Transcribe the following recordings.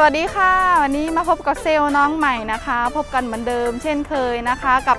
สวัสดีค่ะ วันนี้มาพบกับเซลล์น้องใหม่นะคะ พบกันเหมือนเดิม เช่นเคยนะคะ กับ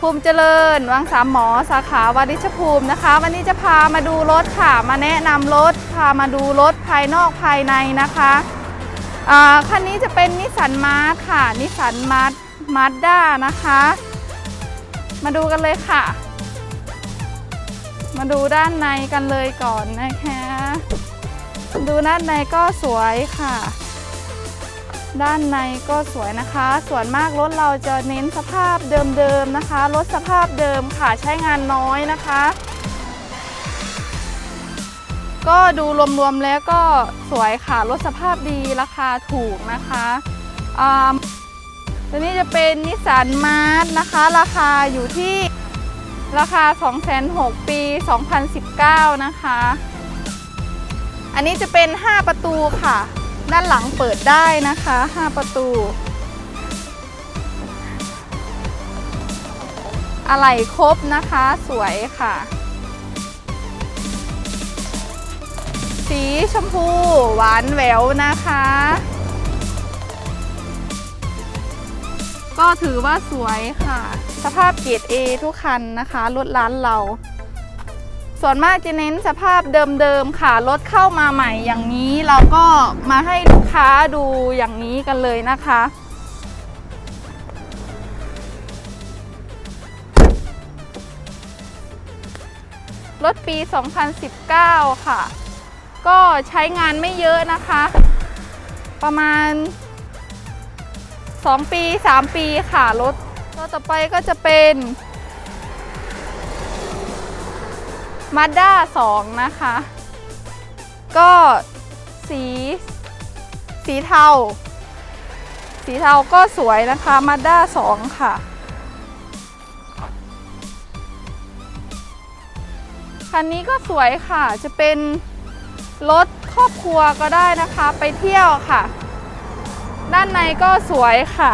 ภูมิเจริญวังสามหมอสาขาวาริชภูมินะคะ วันนี้จะพามาดูรถค่ะ มาแนะนำรถพามาดูรถภายนอกภายในนะคะอ่าคันนี้จะเป็นนิสสันมาร์ค่ะนิสสันมาร์มาร์ด้านะคะ มาดูกันเลยค่ะ มาดูด้านในกันเลยก่อนนะคะ ดูด้านในก็สวยค่ะ ด้านในก็สวยนะคะ ส่วนมากรถเราจะเน้นสภาพเดิมๆนะคะ รถสภาพเดิมค่ะใช้งานน้อยนะคะ ก็ดูรวมๆแล้วก็สวยค่ะ รถสภาพดีราคาถูกนะคะอ่าตัวนี้จะเป็นนิสสันมาร์นะคะ ราคาอยู่ที่ราคา 206,000ปี 2019 นะคะ อันนี้จะเป็น 5 ประตูค่ะ ด้านหลังเปิดได้นะคะ 5 ประตู อะไหล่ครบนะคะสวยค่ะ สีชมพูหวานแหววนะคะ ก็ถือว่าสวยค่ะ สภาพเกรด A ทุกคันนะคะ รถร้านเรา ส่วนมากจะเน้นสภาพเดิมๆค่ะรถเข้ามาใหม่อย่างนี้เราก็มาให้ลูกค้าดูอย่างนี้กันเลยนะคะ รถปี 2019 ค่ะ ก็ใช้งานไม่เยอะนะคะ ประมาณ 2 ปี 3 ปีค่ะรถต่อไปก็จะเป็น มาด้า2นะคะ ก็สีสีเทา สีเทาก็สวยนะคะมาด้า2ค่ะ คันนี้ก็สวยค่ะ จะเป็นรถครอบครัวก็ได้นะคะ ไปเที่ยวค่ะ ด้านในก็สวยค่ะ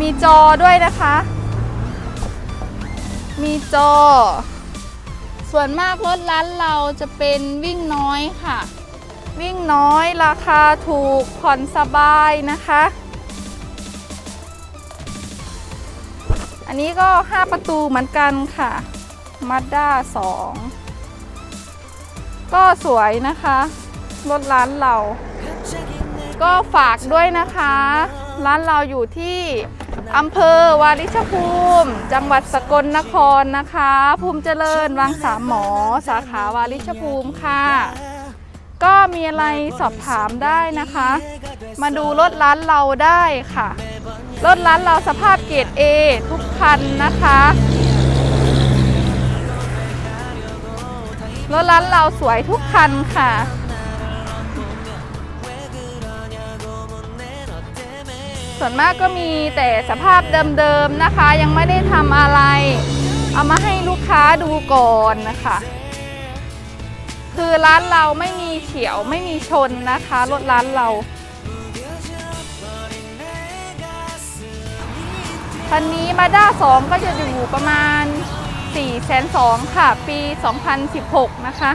มีจอด้วยนะคะ มีจอ ส่วนมากรถร้านเราจะเป็นวิ่งน้อยค่ะ วิ่งน้อยราคาถูกผ่อนสบายนะคะ อันนี้ก็ 5 ประตูเหมือนกันค่ะมาด้า2ก็สวยนะคะ รถร้านเรา ก็ฝากด้วยนะคะ ร้านเราอยู่ที่ อำเภอวาริชภูมิ จังหวัดสกลนครนะคะ ภูมิเจริญวังสามหมอ สาขาวาริชภูมิค่ะ ก็มีอะไรสอบถามได้นะคะ มาดูรถร้านเราได้ค่ะ รถร้านเราสภาพเกรด A ทุกคันนะคะ รถร้านเราสวยทุกคันค่ะ ส่วนมากก็มีแต่สภาพเดิมๆนะคะ ยังไม่ได้ทำอะไร เอามาให้ลูกค้าดูก่อนนะคะ คือร้านเราไม่มีเฉียวไม่มีชนนะคะรถร้านเราคันนี้มาด้า2ก็จะอยู่ประมาณ4 2 0 0 0ค่ะ ปี 2016 นะคะ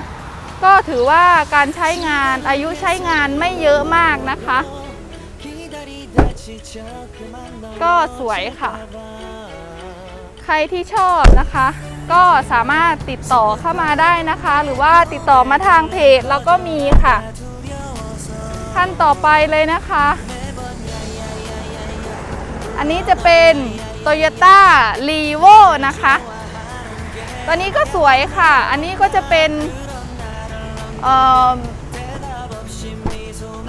ก็ถือว่าการใช้งานอายุใช้งานไม่เยอะมากนะคะ ก็สวยค่ะ ใครที่ชอบนะคะ ก็สามารถติดต่อเข้ามาได้นะคะ หรือว่าติดต่อมาทางเพจเราก็มีค่ะท่านต่อไปเลยนะคะ อันนี้จะเป็น Toyota r e v o นะคะ ตัวนี้ก็สวยค่ะ อันนี้ก็จะเป็น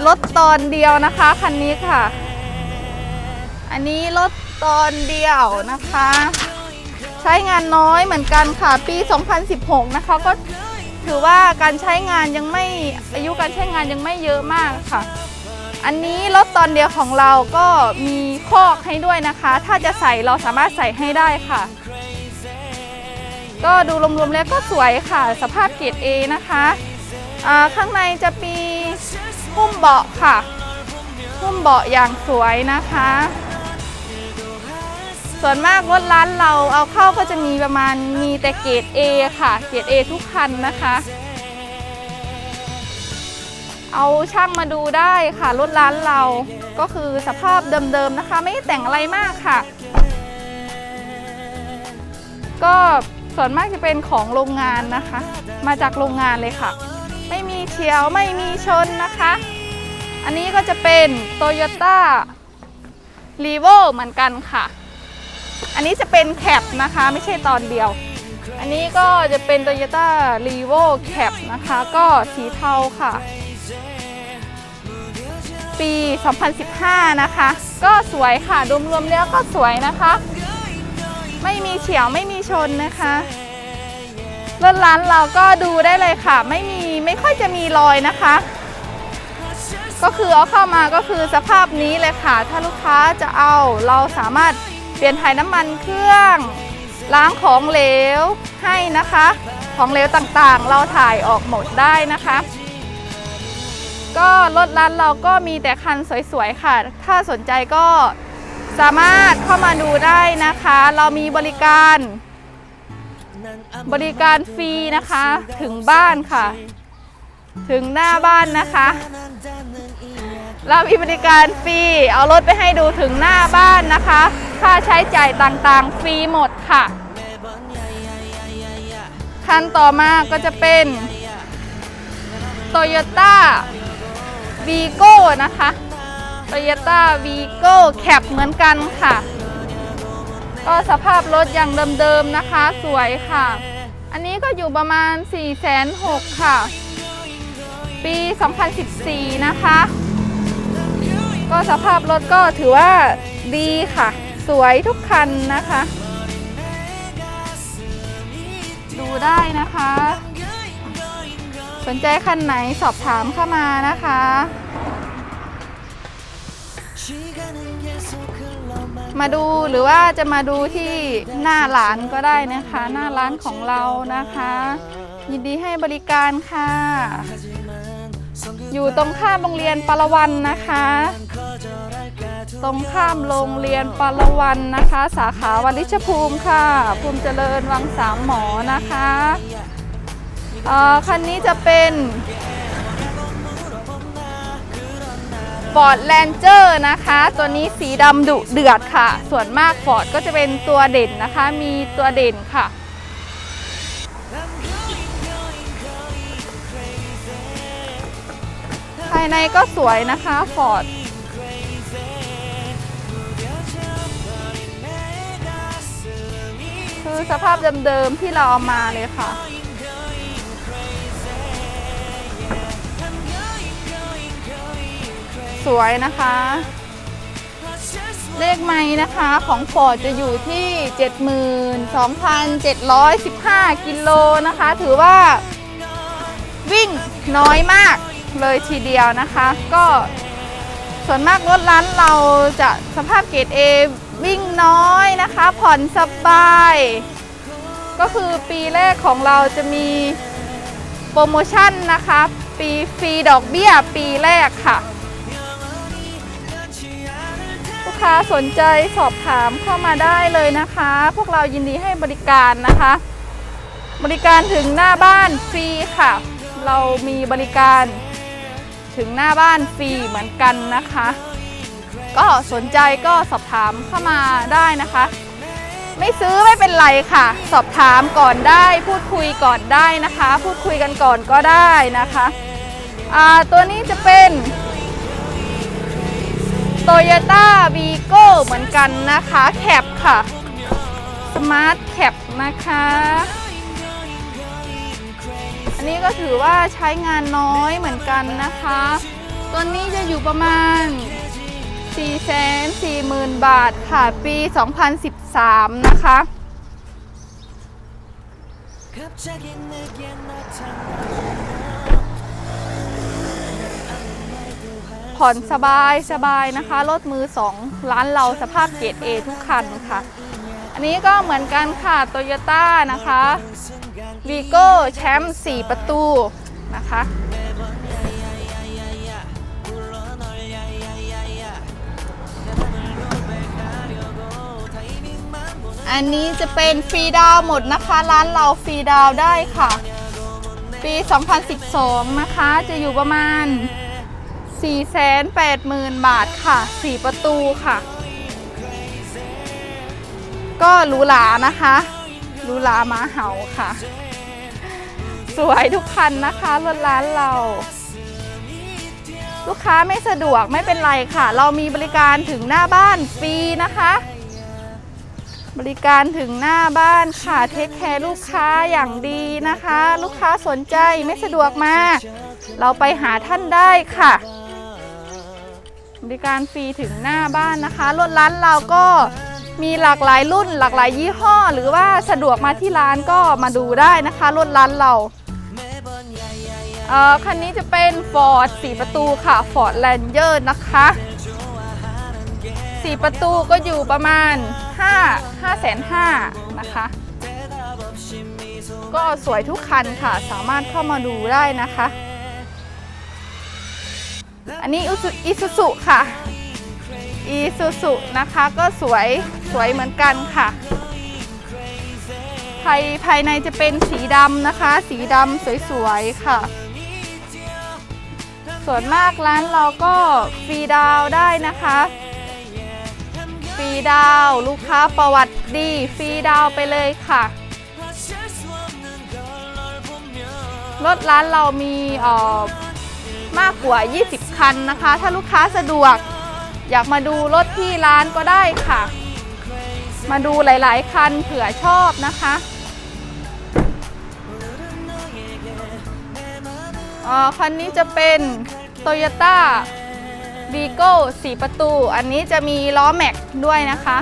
รถตอนเดียวนะคะ คันนี้ค่ะ อันนี้รถตอนเดียวนะคะ ใช้งานน้อยเหมือนกันค่ะ ปี 2016 นะคะ ก็ถือว่าการใช้งานยังไม่อายุการใช้งานยังไม่เยอะมากค่ะ อันนี้รถตอนเดียวของเราก็มีคอกให้ด้วยนะคะ ถ้าจะใส่เราสามารถใส่ให้ได้ค่ะ ก็ดูรวมๆแล้วก็สวยค่ะ สภาพเกรด A นะคะข้างในจะมีหุ้มเบาะค่ะ หุ้มเบาะอย่างสวยนะคะ ส่วนมากรถร้านเราเอาเข้าก็จะมีประมาณมีแต่เกรด A ค่ะ เกรด A ทุกคันนะคะ เอาช่างมาดูได้ค่ะ รถร้านเราก็คือสภาพเดิมๆนะคะ ไม่แต่งอะไรมากค่ะ ก็ส่วนมากจะเป็นของโรงงานนะคะ มาจากโรงงานเลยค่ะ ไม่มีเฉียวไม่มีชนนะคะ อันนี้ก็จะเป็น Toyota r e v o เหมือนกันค่ะ อันนี้จะเป็นแคปนะคะไม่ใช่ตอนเดียว อันนี้ก็จะเป็น Toyota r e v o Cap นะคะ ก็สีเทาค่ะ ปี 2015 นะคะ ก็สวยค่ะรวมๆแล้วก็สวยนะคะ ไม่มีเฉียวไม่มีชนนะคะรถร้านเราก็ดูได้เลยค่ะ ไม่มีไม่ค่อยจะมีรอยนะคะ ก็คือเอาเข้ามาก็คือสภาพนี้เลยค่ะ ถ้าลูกค้าจะเอาเราสามารถ เปลี่ยนถ่ายน้ำมันเครื่อง ล้างของเหลวให้นะคะ ของเหลวต่างๆ เราถ่ายออกหมดได้นะคะ ก็รถร้านเราก็มีแต่คันสวยๆค่ะ ถ้าสนใจก็สามารถเข้ามาดูได้นะคะ เรามีบริการ บริการฟรีนะคะ ถึงบ้านค่ะ ถึงหน้าบ้านนะคะ เรามีบริการฟรี เอารถไปให้ดูถึงหน้าบ้านนะคะ ค่าใช้จ่ายต่างๆ ฟรีหมดค่ะ คันต่อมาก็จะเป็น Toyota v i g o นะคะ Toyota v i g o Cap เหมือนกันค่ะ ก็สภาพรถอย่างเดิมๆนะคะสวยค่ะ อันนี้ก็อยู่ประมาณ 4 6 0 0 0ค่ะ ปี 2014 นะคะ ก็สภาพรถก็ถือว่าดีค่ะ สวยทุกคันนะคะ ดูได้นะคะ สนใจคันไหนสอบถามเข้ามานะคะ มาดูหรือว่าจะมาดูที่หน้าร้านก็ได้นะคะ หน้าร้านของเรานะคะ ยินดีให้บริการค่ะ อยู่ตรงข้ามโรงเรียนปารวันนะคะ ตรงข้ามโรงเรียนปารวันนะคะ สาขาวัลิชภูมิค่ะ ภูมิเจริญวังสามหมอนะคะคันนี้จะเป็น Ford Ranger นะคะ ตัวนี้สีดำดุเดือดค่ะ ส่วนมาก Ford ก็จะเป็นตัวเด่นนะคะ มีตัวเด่นค่ะ ภายในก็สวยนะคะ Ford คือสภาพเดิมๆที่เราเอามาเลยค่ะ สวยนะคะ เลขไม้นะคะของ Ford จะอยู่ที่ 72,715 กิโลนะคะ ถือว่าวิ่งน้อยมากเลยทีเดียวนะคะ ก็ส่วนมากรถร้านเราจะสภาพเกรด A วิ่งน้อยนะคะ ผ่อนสบาย ก็คือปีแรกของเราจะมีโปรโมชั่นนะคะ ปีฟรีดอกเบี้ยปีแรกค่ะ ลูกค้าสนใจสอบถามเข้ามาได้เลยนะคะ พวกเรายินดีให้บริการนะคะ บริการถึงหน้าบ้านฟรีค่ะ เรามีบริการถึงหน้าบ้านฟรีเหมือนกันนะคะ ก็สนใจก็สอบถามเข้ามาได้นะคะ ไม่ซื้อไม่เป็นไรค่ะ สอบถามก่อนได้ พูดคุยก่อนได้นะคะ พูดคุยกันก่อนก็ได้นะคะตัวนี้จะเป็นโตโยต้าวีโก้เหมือนกันนะคะแคปค่ะสมาร์ทแคปนะคะ อันนี้ก็ถือว่าใช้งานน้อยเหมือนกันนะคะ ตัวนี้จะอยู่ประมาณ 440,000 บาทค่ะ ปี 2013 นะคะ ผ่อนสบายสบายนะคะ รถมือสองร้านเราสภาพเกรด A ทุกคันค่ะ อันนี้ก็เหมือนกันค่ะโตโยต้านะคะวีโก้แชมป์4ประตูนะคะ อันนี้จะเป็นฟรีดาวหมดนะคะ ร้านเราฟรีดาวได้ค่ะ ปี 2012 นะคะ จะอยู่ประมาณ 480,000 บาทค่ะ 4 ประตูค่ะ ก็หรูหรานะคะหรูหรามาเห่าค่ะ สวยทุกคันนะคะรถร้านเรา ลูกค้าไม่สะดวกไม่เป็นไรค่ะ เรามีบริการถึงหน้าบ้านฟรีนะคะ บริการถึงหน้าบ้านค่ะเทคแคร์ลูกค้าอย่างดีนะคะ ลูกค้าสนใจไม่สะดวกมา เราไปหาท่านได้ค่ะ บริการฟรีถึงหน้าบ้านนะคะรถร้านเราก็มีหลากหลายรุ่นหลากหลายยี่ห้อ หรือว่าสะดวกมาที่ร้านก็มาดูได้นะคะรถร้านเราเอ่อคันนี้จะเป็น Ford 4 ประตูค่ะ Ford Ranger นะคะ 4 ประตูก็อยู่ประมาณ 5 5 5 0 0นะคะ ก็สวยทุกคันค่ะ สามารถเข้ามาดูได้นะคะ อันนี้อีซูซุค่ะอีซูซุนะคะก็สวยสวยเหมือนกันค่ะ ภายภายในจะเป็นสีดำนะคะ สีดำสวยๆค่ะ ส่วนมากร้านเราก็ฟรีดาวได้นะคะ ดาว ลูกค้าประวัติดี ฟรีดาวไปเลยค่ะ รถร้านเรามีออมากกว่า 20 คันนะคะ ถ้าลูกค้าสะดวก อยากมาดูรถที่ร้านก็ได้ค่ะ มาดูหลาย ๆ คันเผื่อชอบนะคะอ่อคันนี้จะเป็น Toyota v i g o 4ประตู อันนี้จะมีล้อแม็กด้วยนะคะ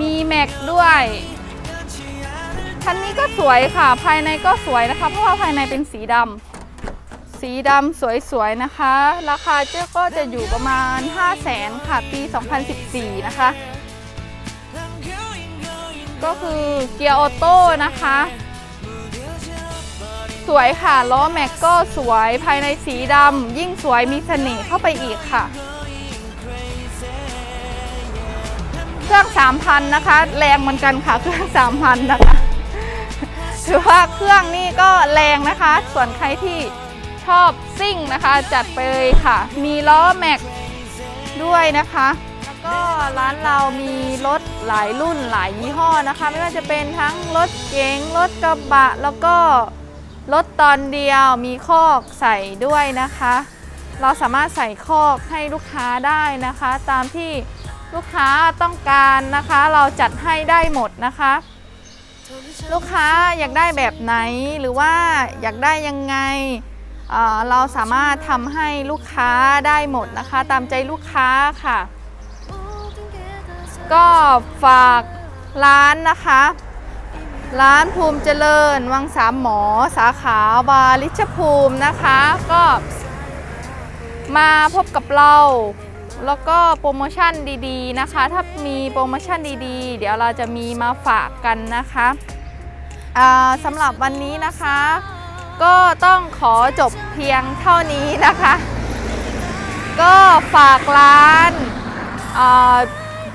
มีแม็กด้วยคันนี้ก็สวยค่ะ ภายในก็สวยนะคะ เพราะว่าภายในเป็นสีดำ สีดำสวยๆนะคะ ราคาเจ้าก็จะอยู่ประมาณ 5 0 0แสนค่ะ ปี 2014 นะคะ ก็คือเกียร์ออโต้นะคะ สวยค่ะล้อแม็กก็สวยภายในสีดำยิ่งสวยมีเสน่ห์เข้าไปอีกค่ะ เครื่อง 3,000 นะคะ แรงเหมือนกันค่ะเครื่อง 3,000 นะคะถือว่าเครื่องนี่ก็แรงนะคะ ส่วนใครที่ชอบซิ่งนะคะ จัดไปเลยค่ะ มีล้อแม็กด้วยนะคะแล้วก็ร้านเรามีรถหลายรุ่นหลายยี่ห้อนะคะ ไม่ว่าจะเป็นทั้งรถเก๋งรถกระบะแล้วก็ รถตอนเดียวมีคอกใส่ด้วยนะคะ เราสามารถใส่คอกให้ลูกค้าได้นะคะ ตามที่ลูกค้าต้องการนะคะ เราจัดให้ได้หมดนะคะ ลูกค้าอยากได้แบบไหนหรือว่าอยากได้ยังไงเเราสามารถทำให้ลูกค้าได้หมดนะคะ ตามใจลูกค้าค่ะ ก็ฝากร้านนะคะ ร้านภูมิเจริญ วังสามหมอ สาขาวาลิชภูมินะคะ ก็มาพบกับเรา แล้วก็โปรโมชั่นดีๆนะคะ ถ้ามีโปรโมชั่นดีๆ เดี๋ยวเราจะมีมาฝากกันนะคะสำหรับวันนี้นะคะ ก็ต้องขอจบเพียงเท่านี้นะคะ ก็ฝากร้านอ่า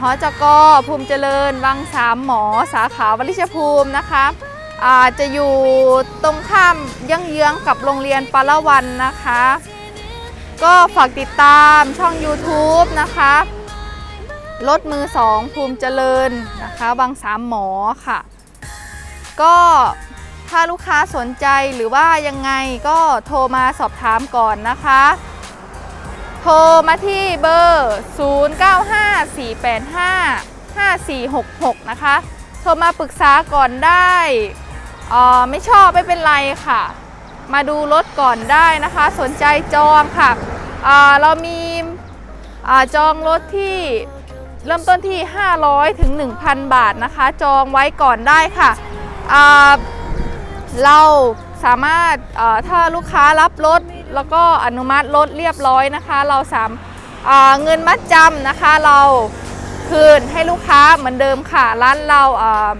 หอจกภูมิเจริญวังสามหมอสาขาวลิชภูมินะคะอาจะอยู่ตรงข้ามเยื้องๆกับโรงเรียนปาละวันนะคะ ก็ฝากติดตามช่อง YouTube นะคะรถมือสองภูมิเจริญนะคะบางสามหมอค่ะ ก็ถ้าลูกค้าสนใจหรือว่ายังไงก็โทรมาสอบถามก่อนนะคะ โทรมาที่เบอร์ 0954855466 นะคะ โทรมาปรึกษาก่อนได้อ่อไม่ชอบไม่เป็นไรค่ะ มาดูรถก่อนได้นะคะ สนใจจองค่ะอ่าเรามีอ่าจองรถที่เริ่มต้นที่ 500ถึง1,000 บาทนะคะ จองไว้ก่อนได้ค่ะอ่าเราสามารถอ่าถ้าลูกค้ารับรถ แล้วก็อนุมัติรถเรียบร้อยนะคะ เราสามาเงินมัดจำนะคะเราคืนให้ลูกค้าเหมือนเดิมค่ะ ร้านเราอ่า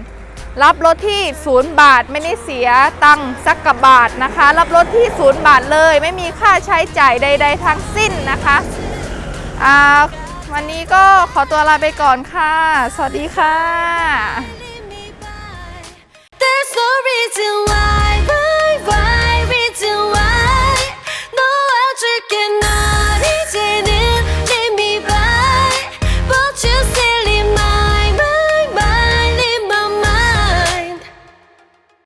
รับรถที่ศูนย์บาทไม่ได้เสียตังค์สักกับบาทนะคะ รับรถที่ศูนย์บาทเลย ไม่มีค่าใช้จ่ายใด ๆ ทั้งสิ้นนะคะวันนี้ก็ขอตัวลาไปก่อนค่ะ สวัสดีค่ะ There's no reason why, why, why なりじ